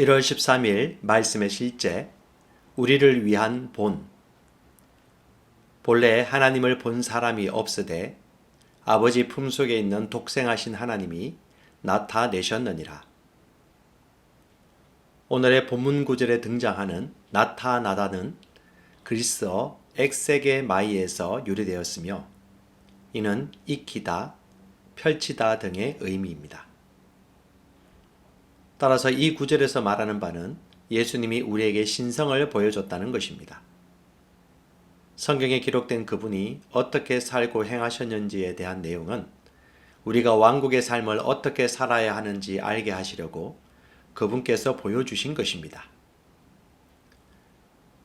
1월 13일 말씀의 실제 우리를 위한 본 본래 하나님을 본 사람이 없으되 아버지 품속에 있는 독생하신 하나님이 나타내셨느니라. 오늘의 본문 구절에 등장하는 나타나다는 그리스어 엑세게 마이에서 유래되었으며 이는 익히다, 펼치다 등의 의미입니다. 따라서 이 구절에서 말하는 바는 예수님이 우리에게 신성을 보여줬다는 것입니다. 성경에 기록된 그분이 어떻게 살고 행하셨는지에 대한 내용은 우리가 왕국의 삶을 어떻게 살아야 하는지 알게 하시려고 그분께서 보여주신 것입니다.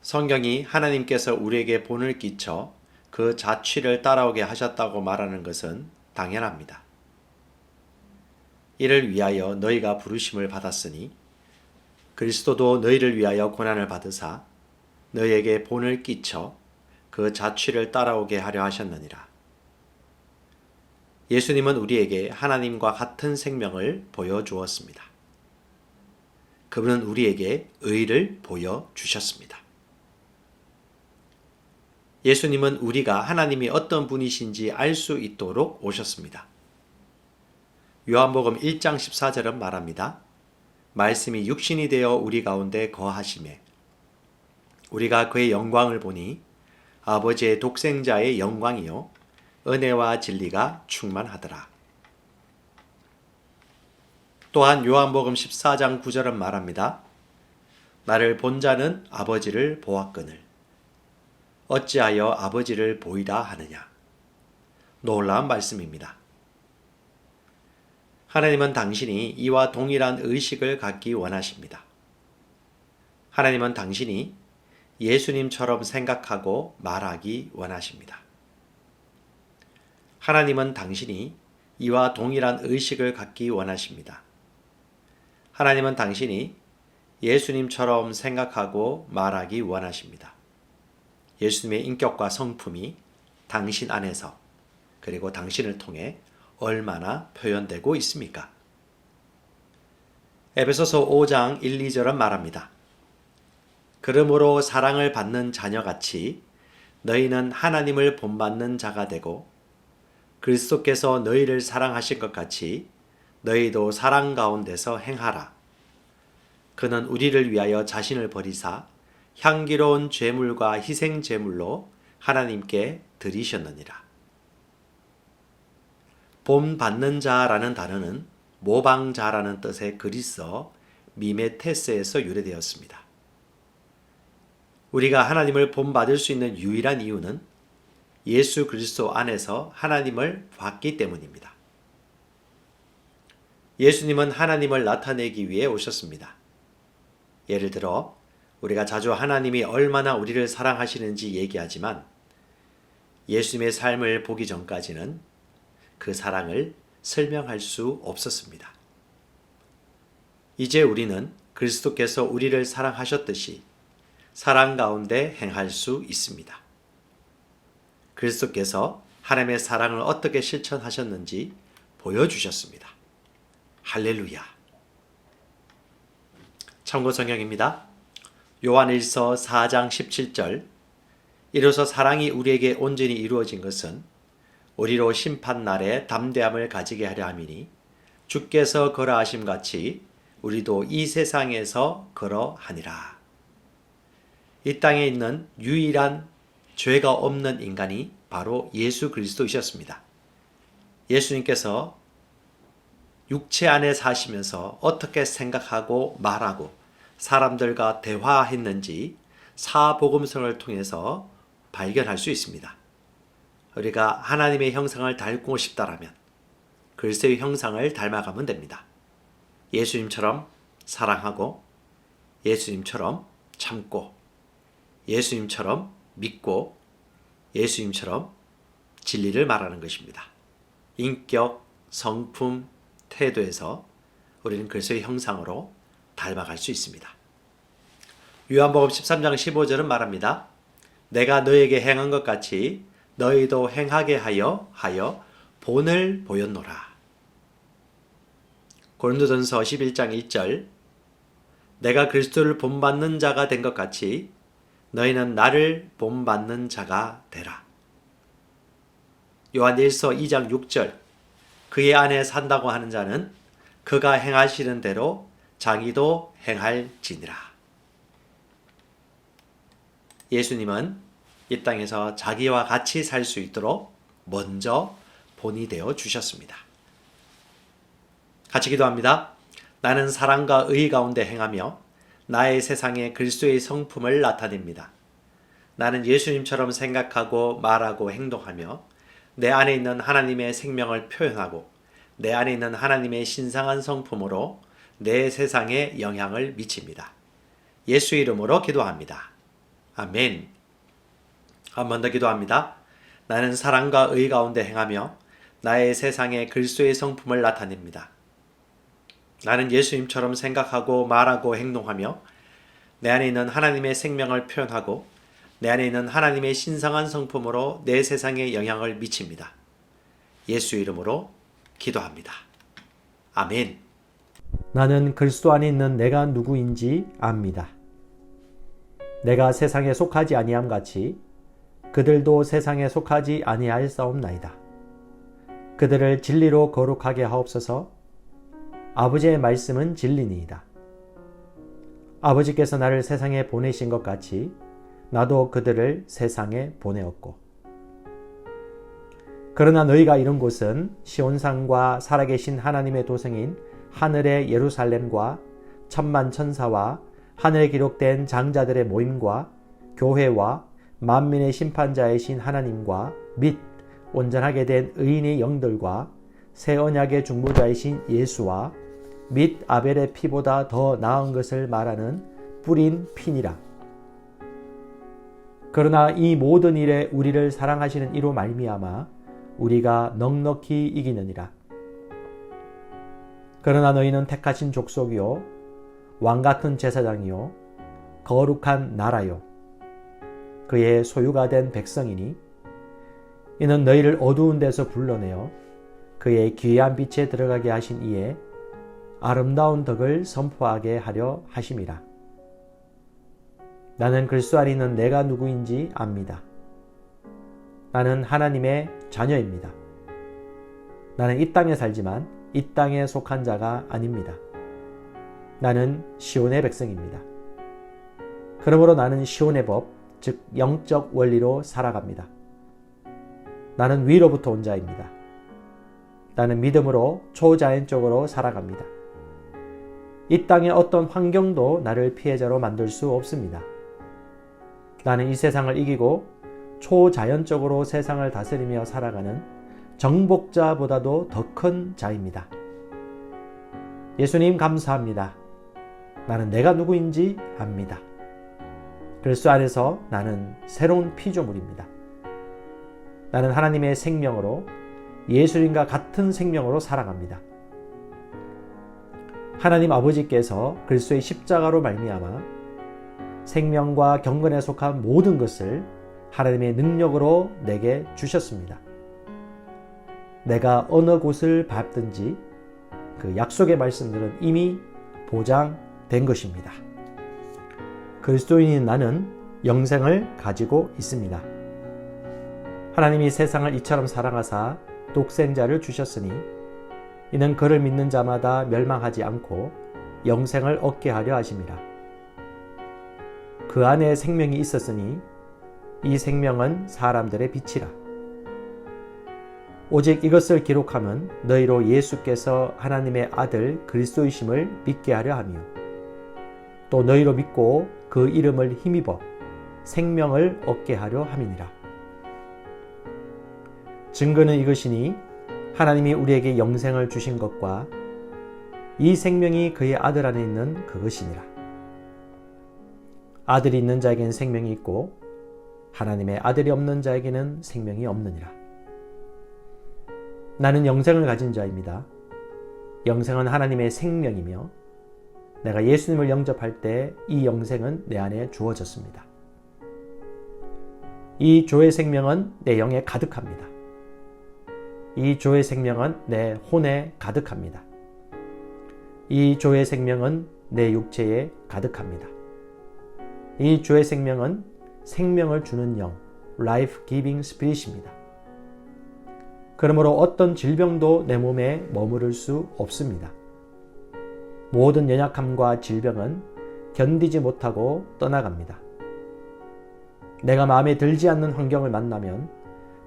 성경이 하나님께서 우리에게 본을 끼쳐 그 자취를 따라오게 하셨다고 말하는 것은 당연합니다. 이를 위하여 너희가 부르심을 받았으니 그리스도도 너희를 위하여 고난을 받으사 너희에게 본을 끼쳐 그 자취를 따라오게 하려 하셨느니라. 예수님은 우리에게 하나님과 같은 생명을 보여주었습니다. 그분은 우리에게 의를 보여주셨습니다. 예수님은 우리가 하나님이 어떤 분이신지 알 수 있도록 오셨습니다. 요한복음 1장 14절은 말합니다. 말씀이 육신이 되어 우리 가운데 거하심에 우리가 그의 영광을 보니 아버지의 독생자의 영광이요 은혜와 진리가 충만하더라. 또한 요한복음 14장 9절은 말합니다. 나를 본 자는 아버지를 보았거늘 어찌하여 아버지를 보이다 하느냐. 놀라운 말씀입니다. 하나님은 당신이 이와 동일한 의식을 갖기 원하십니다. 하나님은 당신이 예수님처럼 생각하고 말하기 원하십니다. 하나님은 당신이 이와 동일한 의식을 갖기 원하십니다. 하나님은 당신이 예수님처럼 생각하고 말하기 원하십니다. 예수님의 인격과 성품이 당신 안에서 그리고 당신을 통해 얼마나 표현되고 있습니까? 에베소서 5장 1, 2절은 말합니다. 그러므로 사랑을 받는 자녀같이 너희는 하나님을 본받는 자가 되고 그리스도께서 너희를 사랑하신 것 같이 너희도 사랑 가운데서 행하라. 그는 우리를 위하여 자신을 버리사 향기로운 죄물과 희생 제물로 하나님께 드리셨느니라. 본 받는 자라는 단어는 모방자라는 뜻의 그리스어 미메테스에서 유래되었습니다. 우리가 하나님을 본받을 수 있는 유일한 이유는 예수 그리스도 안에서 하나님을 봤기 때문입니다. 예수님은 하나님을 나타내기 위해 오셨습니다. 예를 들어 우리가 자주 하나님이 얼마나 우리를 사랑하시는지 얘기하지만 예수님의 삶을 보기 전까지는 그 사랑을 설명할 수 없었습니다. 이제 우리는 그리스도께서 우리를 사랑하셨듯이 사랑 가운데 행할 수 있습니다. 그리스도께서 하나님의 사랑을 어떻게 실천하셨는지 보여주셨습니다. 할렐루야. 참고 성경입니다. 요한일서 4장 17절 이로써 사랑이 우리에게 온전히 이루어진 것은 우리로 심판 날에 담대함을 가지게 하려 함이니 주께서 걸어하심 같이 우리도 이 세상에서 걸어하니라. 이 땅에 있는 유일한 죄가 없는 인간이 바로 예수 그리스도이셨습니다. 예수님께서 육체 안에 사시면서 어떻게 생각하고 말하고 사람들과 대화했는지 사복음성을 통해서 발견할 수 있습니다. 우리가 하나님의 형상을 닮고 싶다라면 글쎄의 형상을 닮아가면 됩니다. 예수님처럼 사랑하고 예수님처럼 참고 예수님처럼 믿고 예수님처럼 진리를 말하는 것입니다. 인격, 성품, 태도에서 우리는 그리스도의 형상으로 닮아갈 수 있습니다. 요한복음 13장 15절은 말합니다. 내가 너에게 행한 것 같이 너희도 행하게 하여 하여 본을 보였노라. 고린도전서 11장 1절 내가 그리스도를 본받는 자가 된 것 같이 너희는 나를 본받는 자가 되라. 요한일서 2장 6절 그의 안에 산다고 하는 자는 그가 행하시는 대로 자기도 행할지니라. 예수님은 이 땅에서 자기와 같이 살 수 있도록 먼저 본이 되어 주셨습니다. 같이 기도합니다. 나는 사랑과 의 가운데 행하며 나의 세상에 그리스도의 성품을 나타냅니다. 나는 예수님처럼 생각하고 말하고 행동하며 내 안에 있는 하나님의 생명을 표현하고 내 안에 있는 하나님의 신성한 성품으로 내 세상에 영향을 미칩니다. 예수 이름으로 기도합니다. 아멘. 한 번 더 기도합니다. 나는 사랑과 의 가운데 행하며 나의 세상에 그리스도의 성품을 나타냅니다. 나는 예수님처럼 생각하고 말하고 행동하며 내 안에 있는 하나님의 생명을 표현하고 내 안에 있는 하나님의 신성한 성품으로 내 세상에 영향을 미칩니다. 예수 이름으로 기도합니다. 아멘. 나는 그리스도 안에 있는 내가 누구인지 압니다. 내가 세상에 속하지 아니함 같이 그들도 세상에 속하지 아니할 사옵나이다. 그들을 진리로 거룩하게 하옵소서. 아버지의 말씀은 진리니이다. 아버지께서 나를 세상에 보내신 것 같이 나도 그들을 세상에 보내었고. 그러나 너희가 이런 곳은 시온산과 살아계신 하나님의 도성인 하늘의 예루살렘과 천만 천사와 하늘에 기록된 장자들의 모임과 교회와 만민의 심판자이신 하나님과 및 온전하게 된 의인의 영들과 새 언약의 중보자이신 예수와 및 아벨의 피보다 더 나은 것을 말하는 뿌린 피니라. 그러나 이 모든 일에 우리를 사랑하시는 이로 말미암아 우리가 넉넉히 이기느니라. 그러나 너희는 택하신 족속이요 왕 같은 제사장이요 거룩한 나라요 그의 소유가 된 백성이니 이는 너희를 어두운 데서 불러내어 그의 귀한 빛에 들어가게 하신 이에 아름다운 덕을 선포하게 하려 하심이라. 나는 그리스도 안에 있는 내가 누구인지 압니다. 나는 하나님의 자녀입니다. 나는 이 땅에 살지만 이 땅에 속한 자가 아닙니다. 나는 시온의 백성입니다. 그러므로 나는 시온의 법, 즉 영적 원리로 살아갑니다. 나는 위로부터 온 자입니다. 나는 믿음으로 초자연적으로 살아갑니다. 이 땅의 어떤 환경도 나를 피해자로 만들 수 없습니다. 나는 이 세상을 이기고 초자연적으로 세상을 다스리며 살아가는 정복자보다도 더 큰 자입니다. 예수님 감사합니다. 나는 내가 누구인지 압니다. 그리스도 안에서 나는 새로운 피조물입니다. 나는 하나님의 생명으로 예수님과 같은 생명으로 살아갑니다. 하나님 아버지께서 그리스도의 십자가로 말미암아 생명과 경건에 속한 모든 것을 하나님의 능력으로 내게 주셨습니다. 내가 어느 곳을 밟든지 그 약속의 말씀들은 이미 보장된 것입니다. 그리스도인인 나는 영생을 가지고 있습니다. 하나님이 세상을 이처럼 사랑하사 독생자를 주셨으니 이는 그를 믿는 자마다 멸망하지 않고 영생을 얻게 하려 하심이라. 그 안에 생명이 있었으니 이 생명은 사람들의 빛이라. 오직 이것을 기록하면 너희로 예수께서 하나님의 아들 그리스도이심을 믿게 하려 하며 또 너희로 믿고 그 이름을 힘입어 생명을 얻게 하려 함이니라. 증거는 이것이니 하나님이 우리에게 영생을 주신 것과 이 생명이 그의 아들 안에 있는 그것이니라. 아들이 있는 자에게는 생명이 있고 하나님의 아들이 없는 자에게는 생명이 없느니라. 나는 영생을 가진 자입니다. 영생은 하나님의 생명이며 내가 예수님을 영접할 때 이 영생은 내 안에 주어졌습니다. 이 조의 생명은 내 영에 가득합니다. 이 조의 생명은 내 혼에 가득합니다. 이 조의 생명은 내 육체에 가득합니다. 이 주의 생명은 생명을 주는 영, life giving spirit입니다. 그러므로 어떤 질병도 내 몸에 머무를 수 없습니다. 모든 연약함과 질병은 견디지 못하고 떠나갑니다. 내가 마음에 들지 않는 환경을 만나면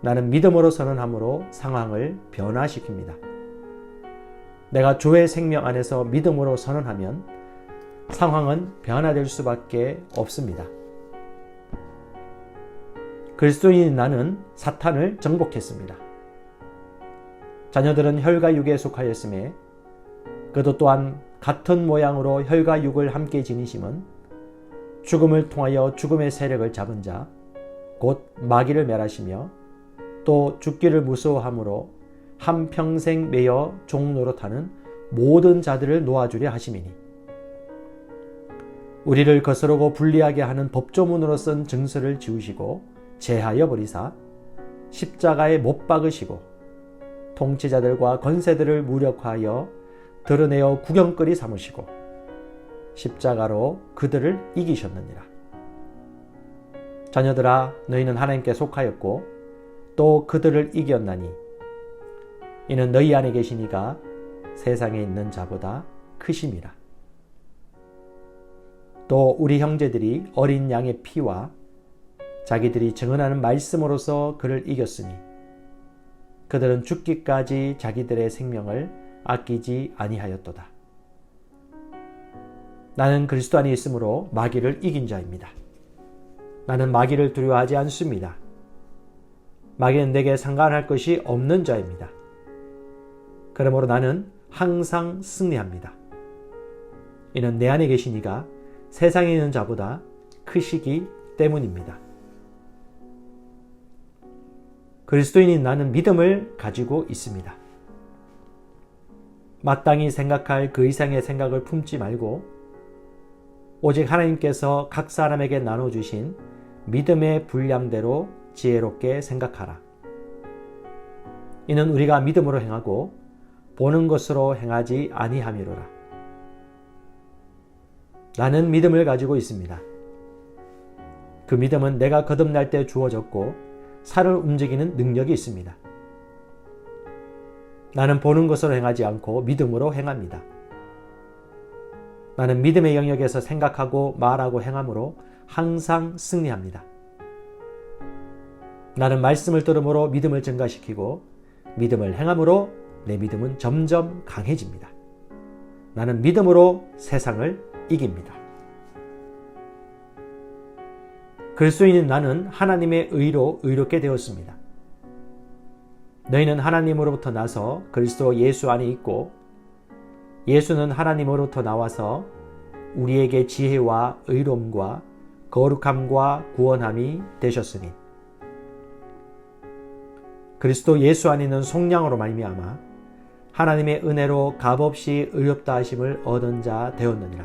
나는 믿음으로 선언함으로 상황을 변화시킵니다. 내가 주의 생명 안에서 믿음으로 선언하면 상황은 변화될 수밖에 없습니다. 그리스도인 나는 사탄을 정복했습니다. 자녀들은 혈과 육에 속하였음에 그도 또한 같은 모양으로 혈과 육을 함께 지니심은 죽음을 통하여 죽음의 세력을 잡은 자, 곧 마귀를 멸하시며 또 죽기를 무서워함으로 한평생 매여 종노릇하는 모든 자들을 놓아주려 하심이니. 우리를 거스르고 불리하게 하는 법조문으로 쓴 증서를 지우시고 제하여 버리사 십자가에 못 박으시고 통치자들과 권세들을 무력화하여 드러내어 구경거리 삼으시고 십자가로 그들을 이기셨느니라. 자녀들아 너희는 하나님께 속하였고 또 그들을 이겼나니 이는 너희 안에 계시니가 세상에 있는 자보다 크심이라. 또 우리 형제들이 어린 양의 피와 자기들이 증언하는 말씀으로서 그를 이겼으니 그들은 죽기까지 자기들의 생명을 아끼지 아니하였도다. 나는 그리스도 안에 있으므로 마귀를 이긴 자입니다. 나는 마귀를 두려워하지 않습니다. 마귀는 내게 상관할 것이 없는 자입니다. 그러므로 나는 항상 승리합니다. 이는 내 안에 계신 이가 세상에 있는 자보다 크시기 때문입니다. 그리스도인인 나는 믿음을 가지고 있습니다. 마땅히 생각할 그 이상의 생각을 품지 말고 오직 하나님께서 각 사람에게 나눠주신 믿음의 분량대로 지혜롭게 생각하라. 이는 우리가 믿음으로 행하고 보는 것으로 행하지 아니함이로라. 나는 믿음을 가지고 있습니다. 그 믿음은 내가 거듭날 때 주어졌고 살을 움직이는 능력이 있습니다. 나는 보는 것으로 행하지 않고 믿음으로 행합니다. 나는 믿음의 영역에서 생각하고 말하고 행함으로 항상 승리합니다. 나는 말씀을 들음으로 믿음을 증가시키고 믿음을 행함으로 내 믿음은 점점 강해집니다. 나는 믿음으로 세상을 이깁니다. 그리스도인인 나는 하나님의 의로 의롭게 되었습니다. 너희는 하나님으로부터 나서 그리스도 예수 안에 있고 예수는 하나님으로부터 나와서 우리에게 지혜와 의로움과 거룩함과 구원함이 되셨으니 그리스도 예수 안에 있는 속량으로 말미암아 하나님의 은혜로 값없이 의롭다 하심을 얻은 자 되었느니라.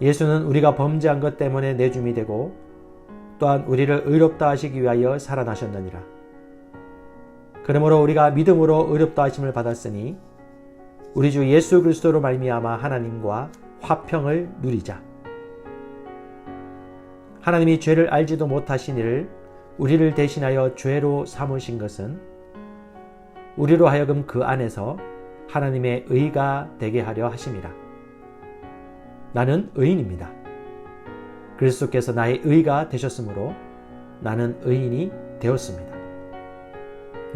예수는 우리가 범죄한 것 때문에 내줌이 되고 또한 우리를 의롭다 하시기 위하여 살아나셨느니라. 그러므로 우리가 믿음으로 의롭다 하심을 받았으니 우리 주 예수 그리스도로 말미암아 하나님과 화평을 누리자. 하나님이 죄를 알지도 못하신 이를 우리를 대신하여 죄로 삼으신 것은 우리로 하여금 그 안에서 하나님의 의가 되게 하려 하심이라. 나는 의인입니다. 그리스도께서 나의 의가 되셨으므로 나는 의인이 되었습니다.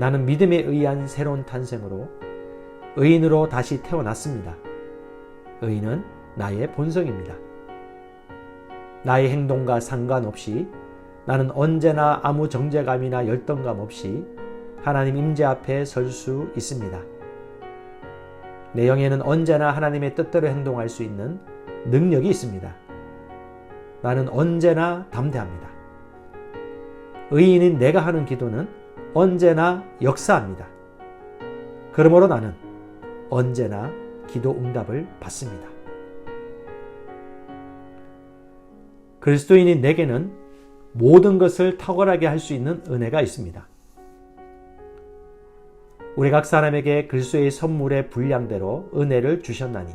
나는 믿음에 의한 새로운 탄생으로 의인으로 다시 태어났습니다. 의인은 나의 본성입니다. 나의 행동과 상관없이 나는 언제나 아무 정죄감이나 열등감 없이 하나님 임재 앞에 설 수 있습니다. 내 영에는 언제나 하나님의 뜻대로 행동할 수 있는 능력이 있습니다. 나는 언제나 담대합니다. 의인인 내가 하는 기도는 언제나 역사합니다. 그러므로 나는 언제나 기도 응답을 받습니다. 그리스도인인 내게는 모든 것을 탁월하게 할 수 있는 은혜가 있습니다. 우리 각 사람에게 그리스도의 선물의 분량대로 은혜를 주셨나니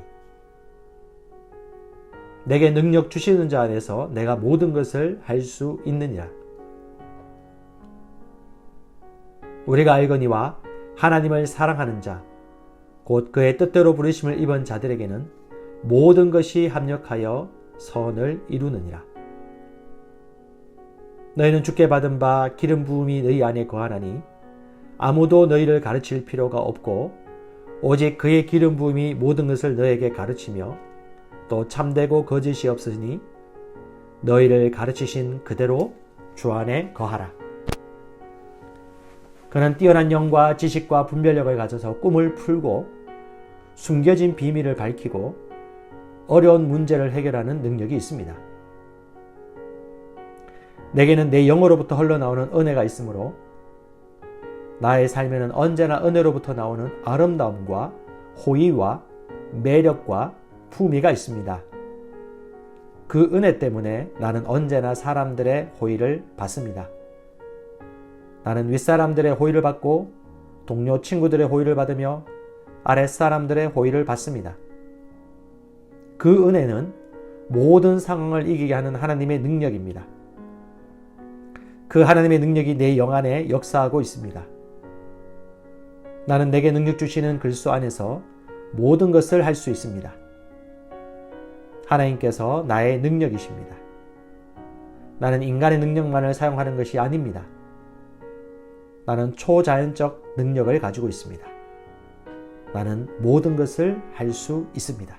내게 능력 주시는 자 안에서 내가 모든 것을 할 수 있느니라. 우리가 알거니와 하나님을 사랑하는 자, 곧 그의 뜻대로 부르심을 입은 자들에게는 모든 것이 합력하여 선을 이루느니라. 너희는 주께 받은 바 기름 부음이 너희 안에 거하나니 아무도 너희를 가르칠 필요가 없고 오직 그의 기름 부음이 모든 것을 너에게 가르치며 또 참되고 거짓이 없으니 너희를 가르치신 그대로 주 안에 거하라. 그는 뛰어난 영과 지식과 분별력을 가져서 꿈을 풀고 숨겨진 비밀을 밝히고 어려운 문제를 해결하는 능력이 있습니다. 내게는 내 영어로부터 흘러나오는 은혜가 있으므로 나의 삶에는 언제나 은혜로부터 나오는 아름다움과 호의와 매력과 품위가 있습니다. 그 은혜 때문에 나는 언제나 사람들의 호의를 받습니다. 나는 윗사람들의 호의를 받고 동료 친구들의 호의를 받으며 아랫사람들의 호의를 받습니다. 그 은혜는 모든 상황을 이기게 하는 하나님의 능력입니다. 그 하나님의 능력이 내 영 안에 역사하고 있습니다. 나는 내게 능력 주시는 그리스도 안에서 모든 것을 할 수 있습니다. 하나님께서 나의 능력이십니다. 나는 인간의 능력만을 사용하는 것이 아닙니다. 나는 초자연적 능력을 가지고 있습니다. 나는 모든 것을 할 수 있습니다.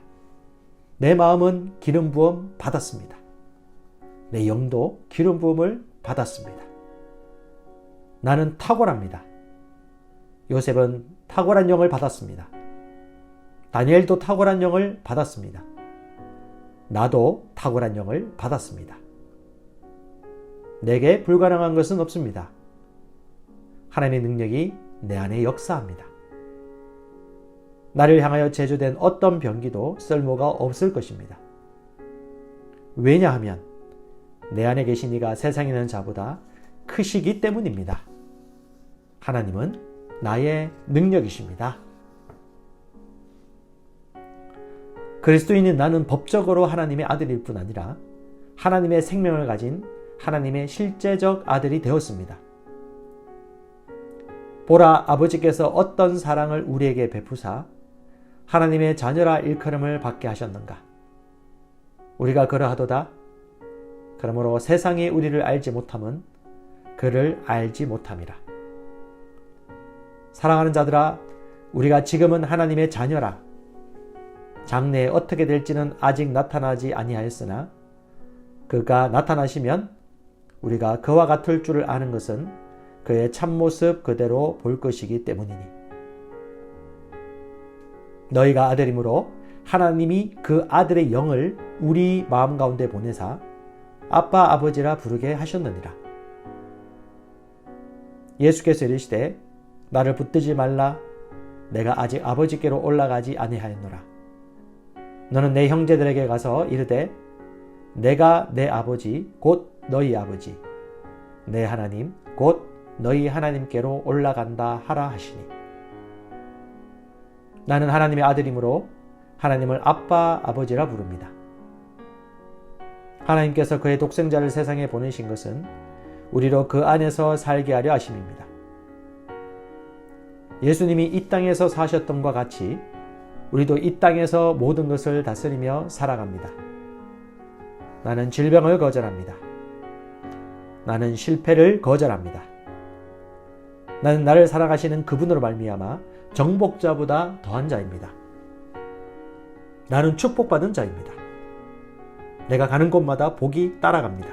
내 마음은 기름 부음 받았습니다. 내 영도 기름 부음을 받았습니다. 나는 탁월합니다. 요셉은 탁월한 영을 받았습니다. 다니엘도 탁월한 영을 받았습니다. 나도 탁월한 영을 받았습니다. 내게 불가능한 것은 없습니다. 하나님의 능력이 내 안에 역사합니다. 나를 향하여 제조된 어떤 병기도 쓸모가 없을 것입니다. 왜냐하면 내 안에 계신 이가 세상에 있는 자보다 크시기 때문입니다. 하나님은 나의 능력이십니다. 그리스도인인 나는 법적으로 하나님의 아들일 뿐 아니라 하나님의 생명을 가진 하나님의 실제적 아들이 되었습니다. 보라 아버지께서 어떤 사랑을 우리에게 베푸사 하나님의 자녀라 일컬음을 받게 하셨는가? 우리가 그러하도다. 그러므로 세상이 우리를 알지 못함은 그를 알지 못함이라. 사랑하는 자들아, 우리가 지금은 하나님의 자녀라. 장래에 어떻게 될지는 아직 나타나지 아니하였으나 그가 나타나시면 우리가 그와 같을 줄을 아는 것은 그의 참모습 그대로 볼 것이기 때문이니. 너희가 아들이므로 하나님이 그 아들의 영을 우리 마음 가운데 보내사 아빠 아버지라 부르게 하셨느니라. 예수께서 이르시되 나를 붙들지 말라 내가 아직 아버지께로 올라가지 아니하였노라. 너는 내 형제들에게 가서 이르되 내가 내 아버지 곧 너희 아버지 내 하나님 곧 너희 하나님께로 올라간다 하라 하시니 나는 하나님의 아들이므로 하나님을 아빠 아버지라 부릅니다. 하나님께서 그의 독생자를 세상에 보내신 것은 우리로 그 안에서 살게 하려 하심입니다. 예수님이 이 땅에서 사셨던과 같이 우리도 이 땅에서 모든 것을 다스리며 살아갑니다. 나는 질병을 거절합니다. 나는 실패를 거절합니다. 나는 나를 사랑하시는 그분으로 말미암아 정복자보다 더한 자입니다. 나는 축복받은 자입니다. 내가 가는 곳마다 복이 따라갑니다.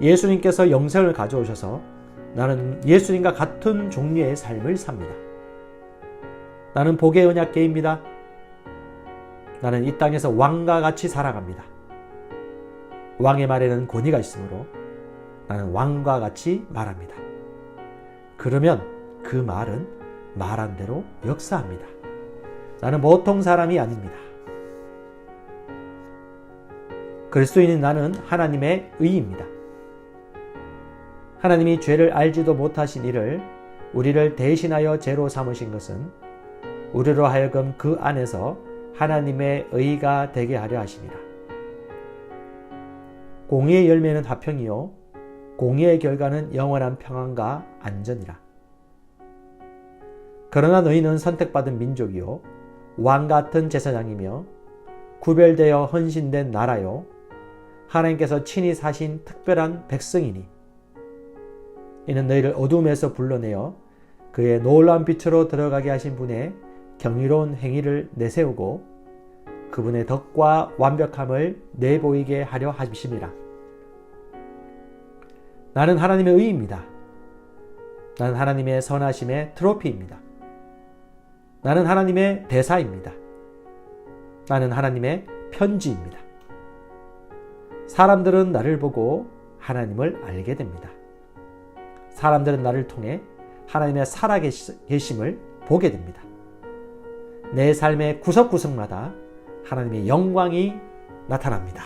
예수님께서 영생을 가져오셔서 나는 예수님과 같은 종류의 삶을 삽니다. 나는 복의 언약계입니다. 나는 이 땅에서 왕과 같이 살아갑니다. 왕의 말에는 권위가 있으므로 나는 왕과 같이 말합니다. 그러면 그 말은 말한 대로 역사합니다. 나는 보통 사람이 아닙니다. 그리스도인인 나는 하나님의 의입니다. 하나님이 죄를 알지도 못하신 이를 우리를 대신하여 죄로 삼으신 것은 우리로 하여금 그 안에서 하나님의 의가 되게 하려 하심이라. 공의의 열매는 화평이요 공의의 결과는 영원한 평안과 안전이라. 그러나 너희는 선택받은 민족이요 왕 같은 제사장이며 구별되어 헌신된 나라요 하나님께서 친히 사신 특별한 백성이니 이는 너희를 어둠에서 불러내어 그의 놀라운 빛으로 들어가게 하신 분의 경이로운 행위를 내세우고 그분의 덕과 완벽함을 내보이게 하려 하심이라. 나는 하나님의 의입니다. 나는 하나님의 선하심의 트로피입니다. 나는 하나님의 대사입니다. 나는 하나님의 편지입니다. 사람들은 나를 보고 하나님을 알게 됩니다. 사람들은 나를 통해 하나님의 살아계심을 보게 됩니다. 내 삶의 구석구석마다 하나님의 영광이 나타납니다.